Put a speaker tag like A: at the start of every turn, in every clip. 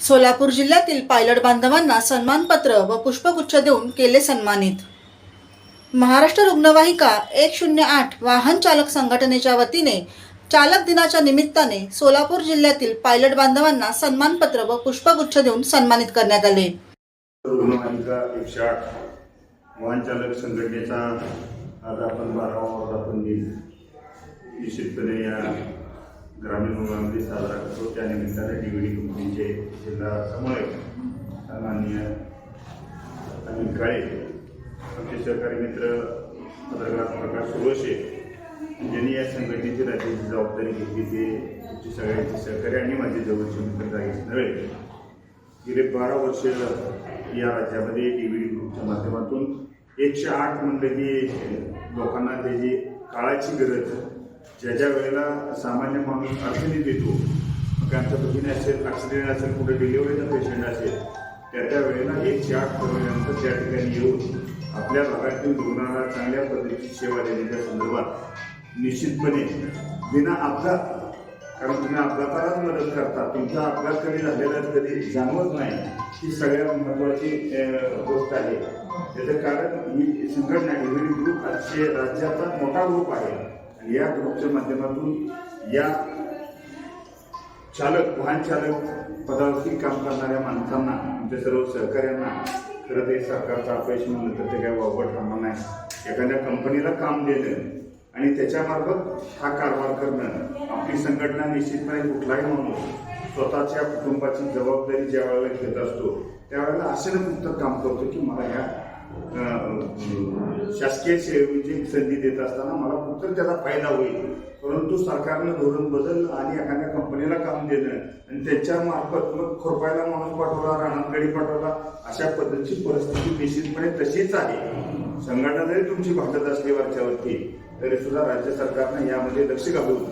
A: सोलापूर जिल्ह्यातील पायलट बांधवांना सन्मानपत्र व पुष्पगुच्छ देऊन केले सन्मानित. महाराष्ट्र रुग्णवाहिका एक शून्य आठ वाहन चालक संघटनेच्या वतीने चालक दिनाच्या निमित्ताने सोलापूर जिल्ह्यातील पायलट बांधवांना सन्मानपत्र व पुष्पगुच्छ देऊन सन्मानित करण्यात आले.
B: रुग्णवाहिका एकशे आठ वाहन चालक संघटनेचा आज आपण बारावा वर्धापन दिन निश्चितपणे या ग्रामीण भागामध्ये साजरा करतो. त्या निमित्ताने डी व्ही डी कंपनीचे जिल्हा समन्वयक माननीय अनिल काळे आमचे सहकारी मित्र पत्रकार प्रकाश सुरोशे ज्यांनी या संघटनेची राज्याची जबाबदारी घेतली. ते तुमची सहकारी आणि माझे जवळचे मित्र जागेच नव्हे. गेले बारा वर्ष या राज्यामध्ये डी व्ही डी ग्रुपच्या माध्यमातून एकशे आठ मंडळी की लोकांना त्याची काळाची गरज ज्या ज्या वेळेला सामान्य माणूस अडचणीत येतो मग त्यांचं दुखीने असेल ॲक्सिडेंट असेल कुठे डिलिव्हरीचा पेशंट असेल त्या त्या वेळेला एक आठ करोड्यानंतर त्या ठिकाणी येऊन आपल्या भागातील रुग्णाला चांगल्या पद्धतीची सेवा देण्याच्या संदर्भात निश्चितपणे विना अपघात कारण तुम्ही अपघातालाच मदत करता तुमचा अपघात कधी झालेला कधी जाणवत नाही. ही सगळ्यात महत्वाची गोष्ट आहे. त्याचं कारण ही संघटना ग्रुप अतिशय राज्याचा मोठा ग्रुप आहे. या ग्रुपच्या माध्यमातून या चालक वाहन चालक पदावरती काम करणाऱ्या माणसांना आमच्या सर्व सहकार्यांना खरं ते सरकारचं अपयश म्हणलं तर ते काय वावगट राहणार नाही. एखाद्या कंपनीला काम देणं आणि त्याच्यामार्फत हा कारभार करणं आपली संघटना निश्चितपणे कुठलाही माणूस स्वतःच्या कुटुंबाची जबाबदारी ज्या वेळेला घेत असतो त्यावेळेला असे मुक्त काम करतो की मला ह्या शासकीय सेवेची संधी देत असताना मला कुठं त्याचा फायदा होईल. परंतु सरकारनं धोरण बदल आणि एखाद्या कंपनीला काम देणं आणि त्याच्या मार्फत मग खुरपायला माणूस पाठवला रानात पाठवला अशा पद्धतीची परिस्थिती निश्चितपणे तशीच आहे. संघटना जरी तुमची भांडत असली वरच्यावरती तरी सुद्धा राज्य सरकारनं यामध्ये लक्ष घालून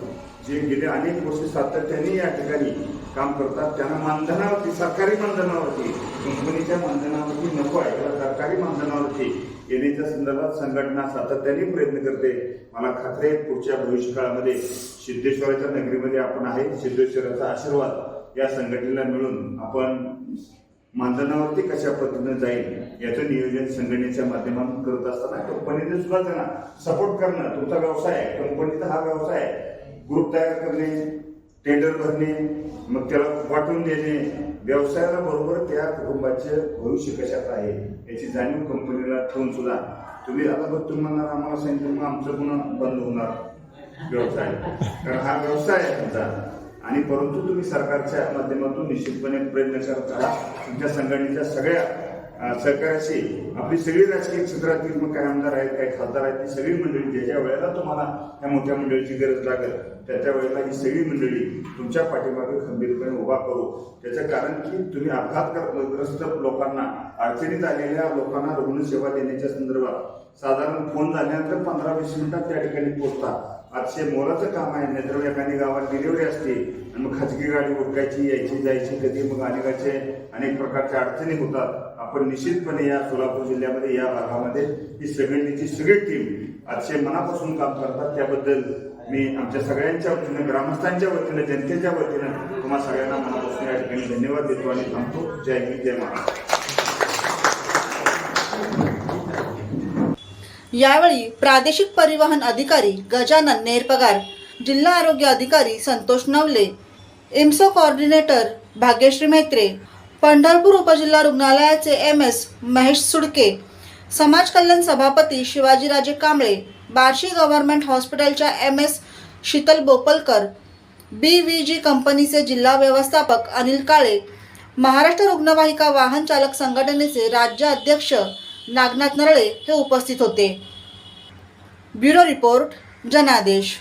B: जे गेले अनेक वर्ष सातत्याने या ठिकाणी काम करतात त्यांना मानधनावरती सरकारी मानधनावरती कंपनीच्या मानधनावरती नको आहे. त्याला सरकारी मानधनावरती येण्याच्या संदर्भात संघटना सातत्याने प्रयत्न करते. मला खात्री आहे पुढच्या भविष्यकाळामध्ये सिद्धेश्वराच्या नगरीमध्ये आपण आहे. सिद्धेश्वराचा आशीर्वाद या संघटनेला मिळून आपण मानधनावरती कशा पद्धतीनं जाईल याचं नियोजन संघटनेच्या माध्यमातून करत असताना कंपनीने सुद्धा त्यांना सपोर्ट करणं. तुमचा व्यवसाय आहे. कंपनीचा हा व्यवसाय आहे. ग्रुप तयार करणे टेंडर भरणे मग त्याला वाटून देणे व्यवसायाला बरोबर त्या कुटुंबाचे भविष्य कशात आहे याची जाणीव कंपनीला ठेवून सुद्धा तुम्ही आता बघ तुम्ही म्हणणार आम्हाला सांगितलं मग आमचं पुन्हा बंद होणार व्यवसाय. कारण हा व्यवसाय आहे तुमचा. आणि परंतु तुम्ही सरकारच्या माध्यमातून निश्चितपणे प्रयत्न करत तुमच्या संघटनेच्या सगळ्या अ, सहकार्याशी आपली सगळी राजकीय क्षेत्रातील मग काय आमदार आहेत काय खासदार आहेत ती सगळी मंडळी ज्या ज्या वेळेला तुम्हाला या मोठ्या मंडळीची गरज लागेल त्याच्या वेळेला ही सगळी मंडळी तुमच्या पाठीमागे खंबीरपणे उभा करू. त्याचं कारण की तुम्ही अपघातग्रस्त लोकांना अडचणीत आलेल्या लोकांना रुग्णसेवा देण्याच्या संदर्भात साधारण फोन झाल्यानंतर पंधरा वीस मिनिटात त्या ठिकाणी पोहोचतात. अतिशय मोलाचं काम आहे नाहीतर गावात डिलिव्हरी असते. मग खाजगी गाडी उडकायची यायची जायची कधी मग अनेकाचे अनेक प्रकारच्या अडचणी होतात. आपण निश्चितपणे या सोलापूर जिल्ह्यामध्ये या भागामध्ये ही सगळ्यांची सगळी टीम अतिशय मनापासून काम करतात. त्याबद्दल मी आमच्या सगळ्यांच्या वतीनं ग्रामस्थांच्या वतीनं जनतेच्या वतीनं तुम्हा सगळ्यांना मनापासून या ठिकाणी धन्यवाद देतो आणि थांबतो. जय हिंद जय महाराष्ट्र.
A: यावेळी प्रादेशिक परिवहन अधिकारी गजानन नेरपगार जिल्हा आरोग्य अधिकारी संतोष नवले इम्सो कोऑर्डिनेटर भाग्यश्री मैत्रे पंढरपूर उपजिल्हा रुग्णालयाचे एम एस महेश सुडके समाज कल्याण सभापती शिवाजीराजे कांबळे बार्शी गव्हर्नमेंट हॉस्पिटलच्या M S Sheetal Bopalkar B V G कंपनीचे जिल्हा व्यवस्थापक अनिल काळे महाराष्ट्र रुग्णवाहिका वाहन चालक संघटनेचे राज्य अध्यक्ष नागनाथ नरळे हे उपस्थित होते. ब्युरो रिपोर्ट जनादेश.